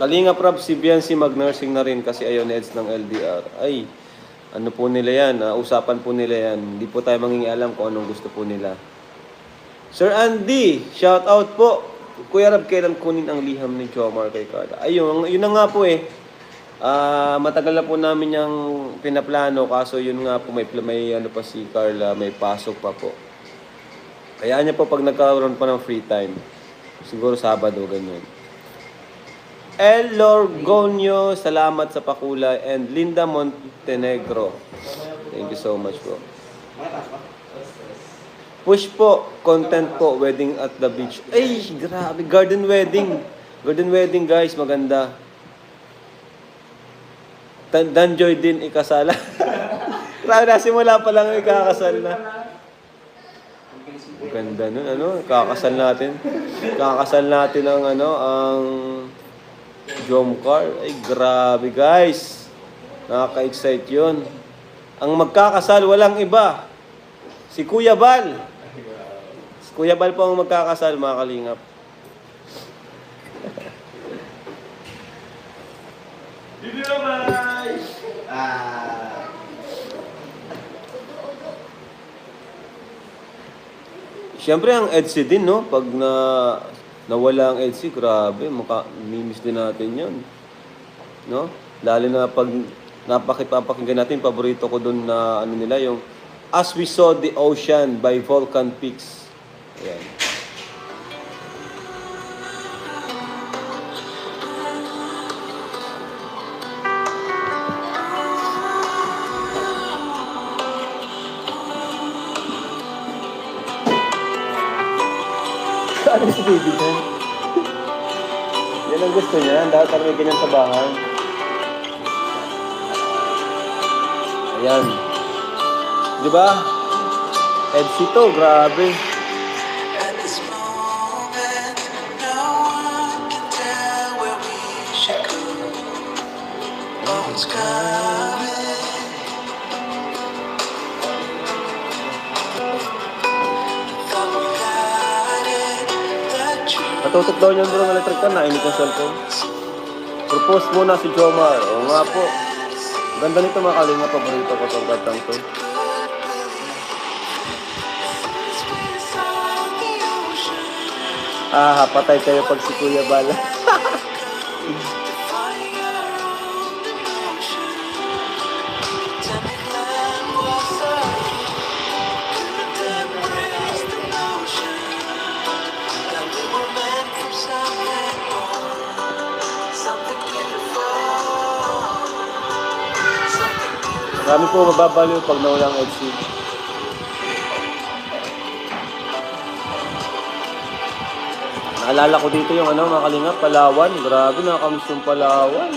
Kalinga Prab, si Biancy mag-nursing na rin kasi ayaw ni Eds ng LDR. Ay, ano po nila yan, ah, usapan po nila yan. Hindi po tayo mangingialam kung anong gusto po nila. Sir Andy, shout out po. Kuya Rab, kailan kunin ang liham ni Jomar kay Carla? Ayun, yun na nga po eh. Ah, matagal na po namin yung pinaplano kaso yun nga po may may ano pa si Carla, may pasok pa po. Kaya niya po pag nagkaroon pa ng free time. Siguro Sabado ganyan. El Lorgonio, salamat sa pakulay. And Linda Montenegro. Thank you so much po. Push po, content po, wedding at the beach. Ay, grabe, garden wedding. Garden wedding guys, maganda. Dan Danjoy din ikasala. grabe, nasimula pa lang ikakasal na. Ang ganda nun, ano, kakasal natin. Kakasal natin ang, ano, ang Jomcar. Ay, grabe guys. Nakaka-excite yun. Ang magkakasal, walang iba. Si Kuya Bal. Si Kuya Bal po ang magkakasal, mga kalingap. Dito naman! Ah... Siyempre, ang EDSI din, no? Pag na nawala ang EDSI, grabe, maka, mimiss din natin yun. No? Lalo na pag napakipapakinggan natin, paborito ko dun na ano nila, yung As We Saw the Ocean by Volcan Peaks. Ayan. Ano si baby dyan? Yan ang gusto niya. Dapat may ganyan sa bahay. Ayan. Di ba? Edsi to, grabe. At this truth. Natutok daw niya bro ng electric fan, nainig ang cellphone. Propose muna si Jomar. Oo nga po. Ganda nito mga kalinga, paborito ko itong kantang to. Ah, patay kayo pag si Kuya Bala. Marami po mababaliw pag nawala ang EDC. Naalala ko dito yung ano, mga kalinga, Palawan. Grabe, nakakamiss yung Palawan.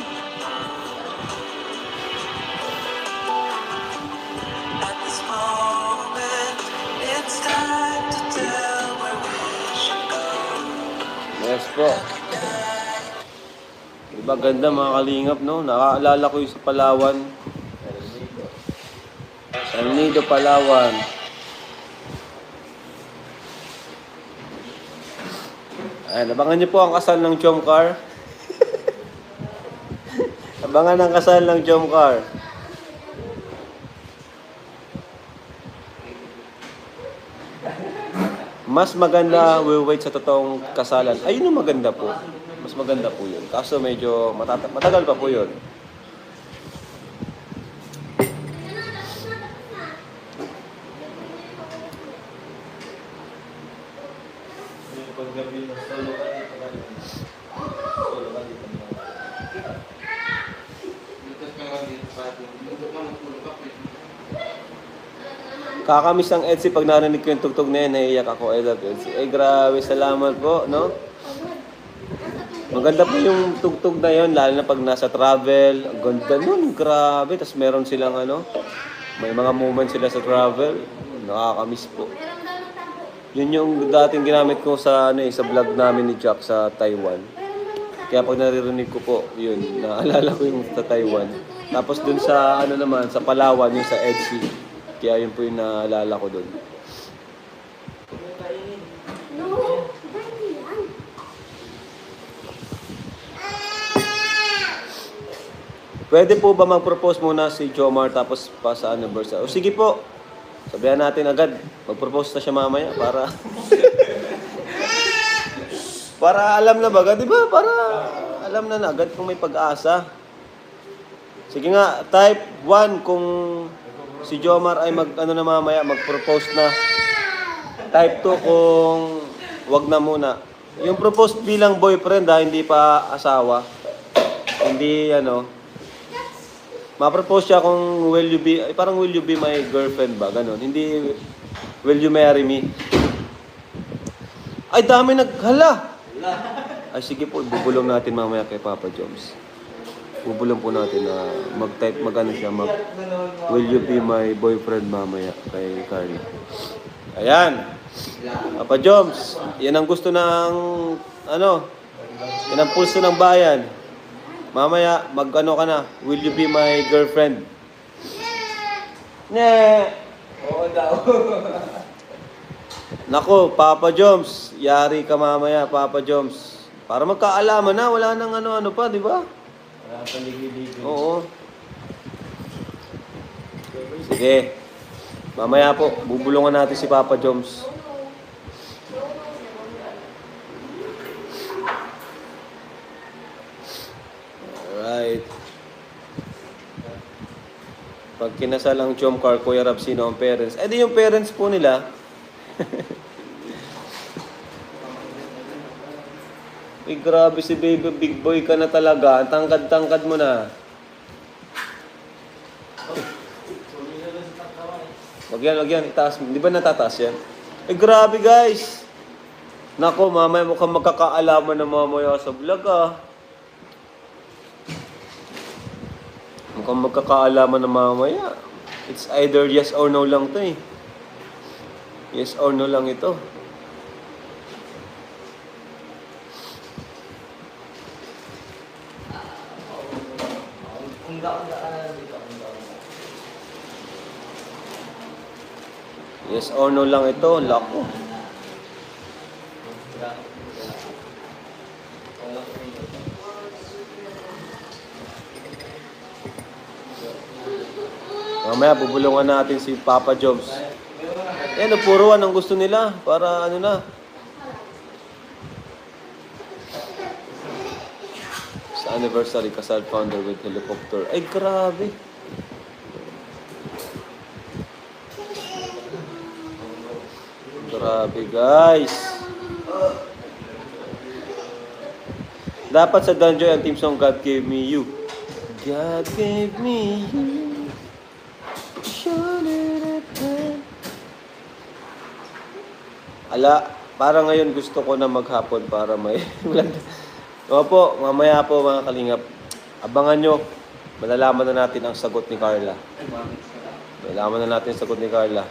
Yes po. Diba ganda mga kalingap, no? Nakaalala ko yung sa Palawan. El Nido, Palawan. Ayan, abangan niyo po ang kasal ng Jomcar. abangan ang kasal ng Jomcar. Mas maganda we wait sa totoong kasalan. Ayun ang maganda po. Mas maganda po yun. Kaso medyo matagal pa po yun. Kakamiss ang Etsy pag narinig ko yung tugtog na yan, naiiyak ako. I love Etsy. Eh, grabe, salamat po, no? Maganda po yung tugtog na yon lalo na pag nasa travel. Ang ganda nun, grabe. Tapos meron silang ano, may mga moments sila sa travel. Nakakamiss po. Yun yung dating ginamit ko sa ano eh, sa vlog namin ni Jack sa Taiwan. Kaya pag naririnig ko po, yun, naalala ko yung sa Taiwan. Tapos dun sa ano naman, sa Palawan, yung sa Etsy. Kaya yun po yung naalala ko dun. Pwede po ba mag-propose muna si Jomar tapos pa sa anniversary? O sige po. Sabihan natin agad. Mag-propose na siya mamaya para... para alam na baga, di ba? Para alam na na agad kung may pag-asa. Sige nga, type 1 kung si Jomar ay mag ano na mamaya mag-propose na. Type 2 kung wag na muna. Yung propose bilang boyfriend ha, hindi pa asawa. Hindi ano. Ma-propose siya kung will you be, ay, parang will you be my girlfriend ba? Ganon. Hindi will you marry me? Ay, dami naghala. Ay, sige po, bubulong natin mamaya kay Papa Joms. Bubulong po natin na mag-type, mag-ano siya, mag, will you be my boyfriend mamaya kay Carly. Ayan. Papa Joms, yan ang gusto ng, ano, yan ang pulso ng bayan. Mamaya, mag-ano ka na, will you be my girlfriend? Ne. Oo daw. Nako, Papa Joms, yari ka mamaya, Papa Joms. Para magkaalaman na, wala nang ano-ano pa, di ba? Wala paligid-ligid. Oo. Sige. Mamaya po, bubulungan natin si Papa Joms. Pag kinasal ang Chom Car, Kuya Rab, sino ang parents? Eh di yung parents po nila. Uy, grabe si baby, big boy ka na talaga. Ang tangkad-tangkad mo na. Wag yan, wag yan. Itaas mo. Di ba natataas yan? Eh, grabe guys. Nako, mamaya mukhang magkakaalaman na mamaya sa vlog ah. Mukhang magkakaalaman na mamaya. It's either yes or no lang to eh. Yes or no lang ito. Yes or no lang ito. Lako. Mamaya bubulungan natin si Papa Jobs. Yan, puruan ang gusto nila para ano na. Sa anniversary, kasal founder with helicopter. Ay, grabe. Grabe, guys. Dapat sa Danjoy ang team song God Gave Me You. God gave me you. Ala, para ngayon gusto ko na maghapon para may... Opo, mamaya po mga kalingap. Abangan nyo. Malalaman na natin ang sagot ni Carla. Malalaman na natin ang sagot ni Carla.